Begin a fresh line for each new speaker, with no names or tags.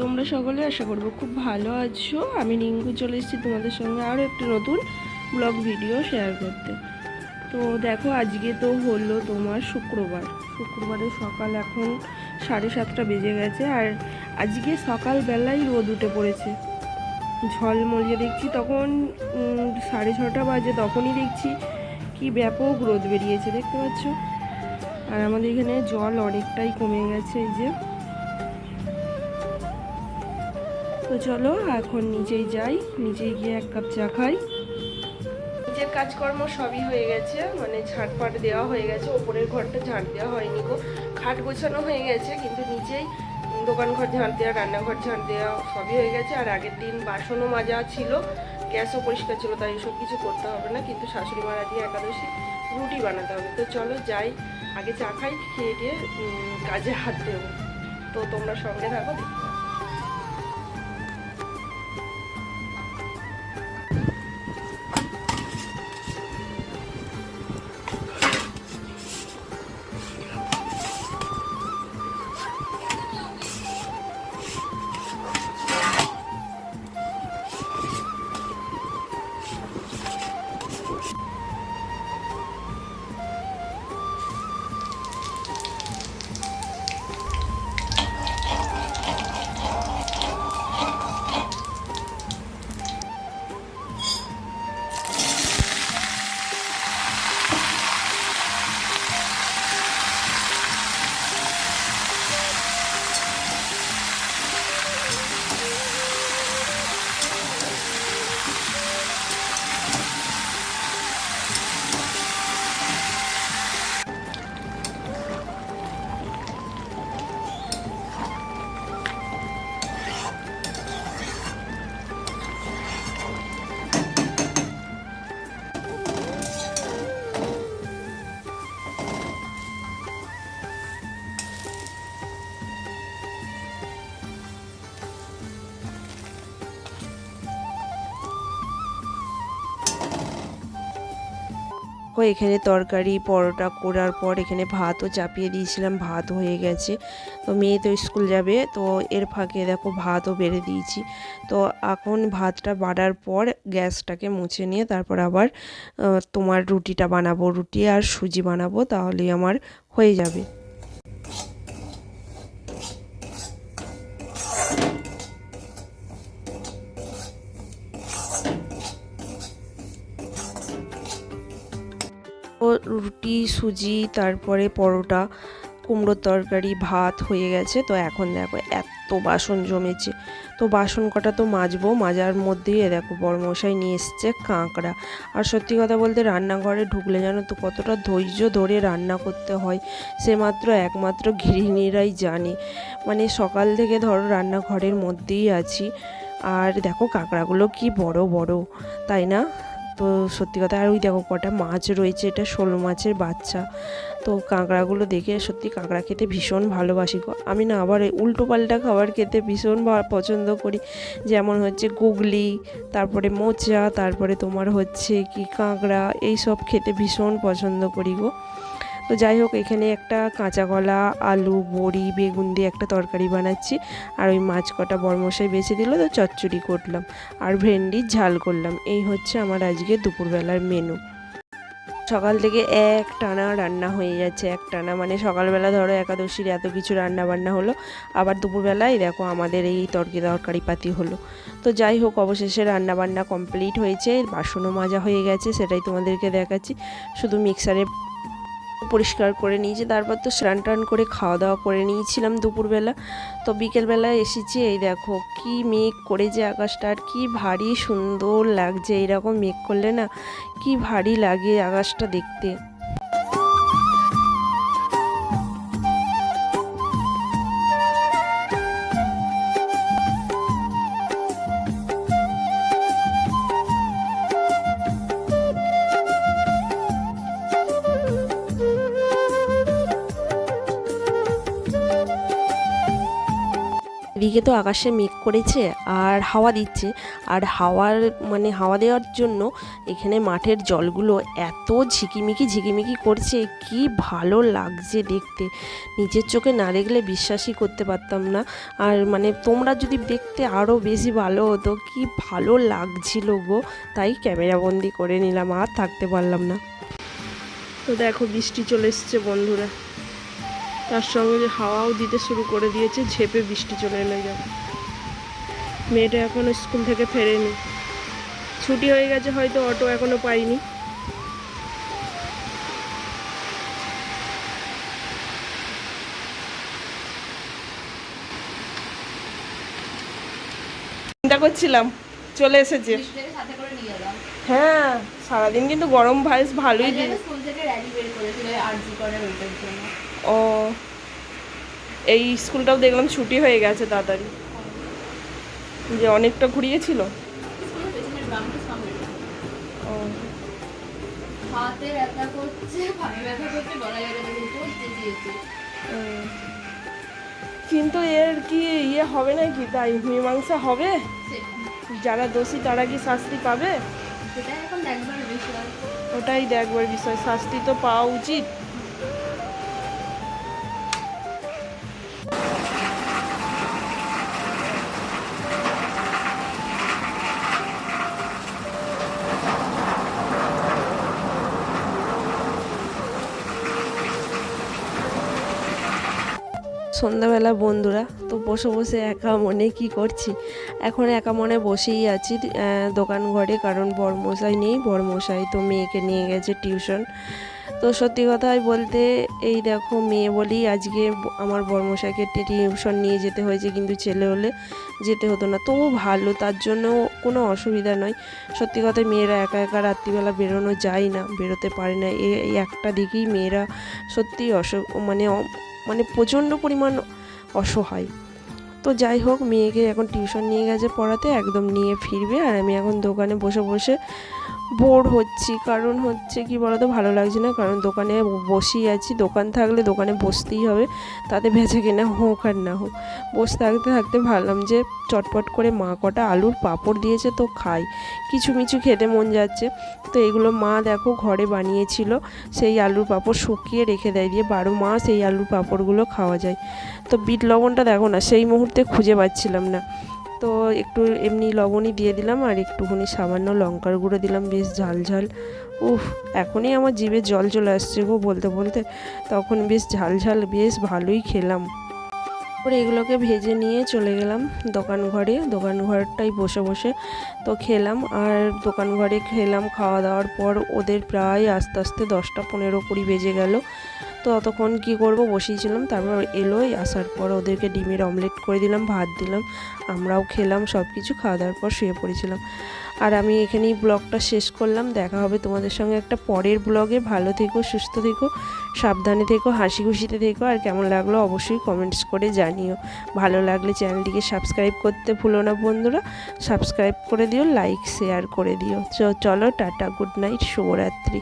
তোমরা সকলে? আশা করব খুব ভালো আছো। আমি রিঙ্কু, চলে এসেছি তোমাদের সঙ্গে আরও একটি নতুন ব্লগ ভিডিও শেয়ার করতে। তো দেখো, আজকে তো হলো তোমার শুক্রবার। শুক্রবারের সকাল এখন সাড়ে সাতটা বেজে গেছে, আর আজকে সকালবেলায় রোদ উঠে পড়েছে। ঝলমলিয়ে দেখছি, তখন সাড়ে ছটা বাজে তখনই দেখছি কি ব্যাপক রোদ বেরিয়েছে, দেখতে পাচ্ছ? আর আমাদের এখানে জল অনেকটাই কমে গেছে, এই যে। তো চলো এখন নিজেই যাই নিচেই গিয়ে এক কাপ চা খাই। নিজের কাজকর্ম সবই হয়ে গেছে মানে ঝাড়পাট দেওয়া হয়ে গেছে ওপরের ঘরটা ঝাঁট দেওয়া হয়নি গো। খাট গোছানো হয়ে গেছে কিন্তু নিজেই দোকান ঘর ঝাড় দেওয়া রান্নাঘর ঝাঁট দেওয়া সবই হয়ে গেছে। আর আগের দিন বাসনও মাজা ছিল গ্যাসও পরিষ্কার ছিল তাই এসব কিছু করতে হবে না কিন্তু শাশুড়ি মারা দিয়ে একাদশী রুটি বানাতে হবে। তো চলো যাই আগে চা খাই খেয়ে উম, কাজে হাত দেবো। তো তোমরা সঙ্গে থাকো। ও এখানে তরকারি, পরোটা করার পর এখানে ভাতও চাপিয়ে দিয়েছিলাম, ভাত হয়ে গেছে। তো মেয়ে তো স্কুল যাবে, তো এর ফাঁকে দেখো ভাতও বেড়ে দিয়েছি। তো এখন ভাতটা বাড়ার পর গ্যাসটাকে মুছে নিয়ে তারপর আবার তোমার রুটিটা বানাবো, রুটি আর সুজি বানাবো, তাহলেই আমার হয়ে যাবে। রুটি, সুজি, তারপরে পরোটা, কুমড়োর তরকারি, ভাত হয়ে গেছে। তো এখন দেখো এত বাসন জমেছে। তো বাসন কটা তো মাজবো, মাজার মধ্যেই এ দেখো বড়মশাই নিয়ে এসছে কাঁকড়া। আর সত্যি কথা বলতে রান্নাঘরে ঢুকলে জানো তো কতটা ধৈর্য ধরে রান্না করতে হয়, সে মাত্র একমাত্র গৃহিণীরাই জানে। মানে সকাল থেকে ধরো রান্নাঘরের মধ্যেই আছি। আর দেখো কাঁকড়াগুলো কি বড় বড়, তাই না? তো সত্যি কথা, আর ওই দেখো কটা মাছ রয়েছে, এটা শোল মাছের বাচ্চা। তো কাঁকড়াগুলো দেখে সত্যি কাঁকড়া খেতে ভীষণ ভালোবাসি গো। আমি না আবার উল্টো পাল্টা খাবার খেতে ভীষণ পছন্দ করি। যেমন হচ্ছে গুগলি, তারপরে মোচা, তারপরে তোমার হচ্ছে কি কাঁকড়া এই সব খেতে ভীষণ পছন্দ করি গো। তো যাই হোক, এখানে একটা কাঁচা কলা, আলু, বড়ি, বেগুন দিয়ে একটা তরকারি বানাচ্ছি। আর ওই মাছ কটা বরমশাই বেছে দিল, তো চচ্চড়ি করলাম। আর ভেন্ডির ঝাল করলাম। এই হচ্ছে আমার আজকে দুপুরবেলার মেনু সকাল থেকে এক টানা রান্না হয়ে যাচ্ছে। এক টানা মানে সকালবেলা ধরো একাদশীর এত কিছু রান্না বান্না হলো। আবার দুপুরবেলায় দেখো আমাদের এই তরকি তরকারি পাতি হলো। তো যাই হোক, অবশেষে রান্না বান্না কমপ্লিট হয়েছে। বাসনও মাজা হয়ে গেছে, সেটাই তোমাদেরকে দেখাচ্ছি। শুধু মিক্সারে পরিষ্কার করে নিয়েছি তারপর তো স্নান টান করে খাওয়া দাওয়া করে নিয়েছিলাম দুপুরবেলা। তো বিকেলবেলা এসেছি, এই দেখো কি মেঘ করেছে আকাশটা, আর কি ভারী সুন্দর লাগছে, এইরকম মেঘ করলে না কি ভারী লাগে আকাশটা দেখতে। এদিকে তো আকাশে মেঘ করেছে আর হাওয়া দিচ্ছে। আর হাওয়ার মানে হাওয়া দেওয়ার জন্য এখানে মাঠের জলগুলো এত ঝিকিমিকি ঝিকিমিকি করছে, কি ভালো লাগছে দেখতে। নিজের চোখে না দেখলে বিশ্বাসই করতে পারতাম না। আর মানে তোমরা যদি দেখতে আরও বেশি ভালো হতো, কি ভালো লাগছিল গো। তাই ক্যামেরাবন্দি করে নিলাম, আর থাকতে পারলাম না। তো দেখো, বৃষ্টি চলে এসছে বন্ধুরা। তার সঙ্গে হাওয়াও দিতে শুরু করে দিয়েছে, ঝেপে বৃষ্টি চলে এলো যাবে মেয়েটা এখনও স্কুল থেকে ফেরেনি। ছুটি হয়ে গেছে, হয়তো অটো এখনও পাইনি চিন্তা করছিলাম, চলে এসেছে। হ্যাঁ সারাদিন কিন্তু গরম ভাইস ভালোই দিন।
স্কুল থেকে র্যালি বের করেছিল করে ওইটার জন্য।
ও এই স্কুলটাও দেখলাম ছুটি হয়ে গেছে তাড়াতাড়ি। যে অনেকটা ঘুরিয়েছিল? ও।
হাতে ব্যথা করছে পায়ে ব্যথা করছে গলায় ব্যথা করছে খুব
কিন্তু এর কি ইয়ে হবে না কি তাই মীমাংসা হবে? যারা দোষী তারা কি শাস্তি পাবে? ওটাই দেখবার বিষয় শাস্তি তো পাওয়া উচিত। সন্ধ্যাবেলা বন্ধুরা, তো বসে বসে একা মনে কি করছি? এখন একা মনে বসেই আছি দোকান ঘরে, কারণ বড়মশাই নেই বড়মশাই তো মেয়েকে নিয়ে গেছে টিউশন। তো সত্যি কথাই বলতে, এই দেখো মেয়ে বলি, আজকে আমার বড়মশাইকে টি- টিউশন নিয়ে যেতে হয়েছে, কিন্তু ছেলে হলে যেতে হতো না। তবু ভালো, তার জন্য কোনো অসুবিধা নয়। সত্যি কথা মেয়েরা একা একা রাত্রিবেলা বেরোনো যায় না, বেরোতে পারে না। এই একটা দিকেই মেয়েরা সত্যি অস মানে মানে প্রচণ্ড পরিমাণ অসহায়। তো যাই হোক, মেয়েকে এখন টিউশন নিয়ে গেছে পড়াতে, একদম নিয়ে ফিরবে আর আমি এখন দোকানে বসে বসে বোর হচ্ছি, কারণ হচ্ছে কি বলতো, ভালো লাগছে না, কারণ দোকানে বসেই আছি। দোকান থাকলে দোকানে বসতেই হবে, তাতে বেচা কেনা হোক আর না হোক। বসে থাকতে থাকতে ভাবলাম যে চটপট করে মা কটা আলুর পাঁপড় দিয়েছে তো খাই। কিছু মিছু খেতে মন যাচ্ছে। তো এগুলো মা দেখো ঘরে বানিয়েছিল, সেই আলুর পাঁপড় শুকিয়ে রেখে দেয় দিয়ে বারো মাস এই আলুর পাঁপড়গুলো খাওয়া যায়। তো বিট লবণটা দেখো না, সেই মুহূর্তে খুঁজে পাচ্ছিলাম না। তো একটু এমনি লবণই দিয়ে দিলাম আর একটুখানি সামান্য লঙ্কার গুঁড়ো দিলাম, বেশ ঝাল ঝাল। উফ, এখনই আমার জিভে জল চলে আসছে গো বলতে বলতে। তখন বেশ ঝাল ঝাল, বেশ ভালোই খেলাম। তারপরে এগুলোকে ভেজে নিয়ে চলে গেলাম দোকান ঘরে। দোকান ঘরটাই বসে বসে তো খেলাম। আর দোকান ঘরে খেলাম খাওয়া দাওয়ার পর ওদের প্রায় আস্তে আস্তে দশটা পনেরো কুড়ি বেজে গেল। তো ততক্ষণ কি করব? বসিয়েছিলাম, তারপর এলোই আসার পর ওদেরকে ডিমের অমলেট করে দিলাম, ভাত দিলাম, আমরাও খেলাম সব কিছু খাওয়া দাওয়ার পর শুয়ে পড়েছিলাম। আর আমি এখানেই ব্লগটা শেষ করলাম, দেখা হবে তোমাদের সঙ্গে একটা পরের ব্লগে। ভালো থেকো, সুস্থ থেকো, সাবধানে থেকো হাসি খুশিতে থেকো, আর কেমন লাগল অবশ্যই কমেন্টস করে জানিও। ভালো লাগলে চ্যানেলটিকে সাবস্ক্রাইব করতে ভুলো না বন্ধুরা সাবস্ক্রাইব করে দিও লাইক শেয়ার করে দিও। চলো, টাটা গুড নাইট শুভরাত্রি।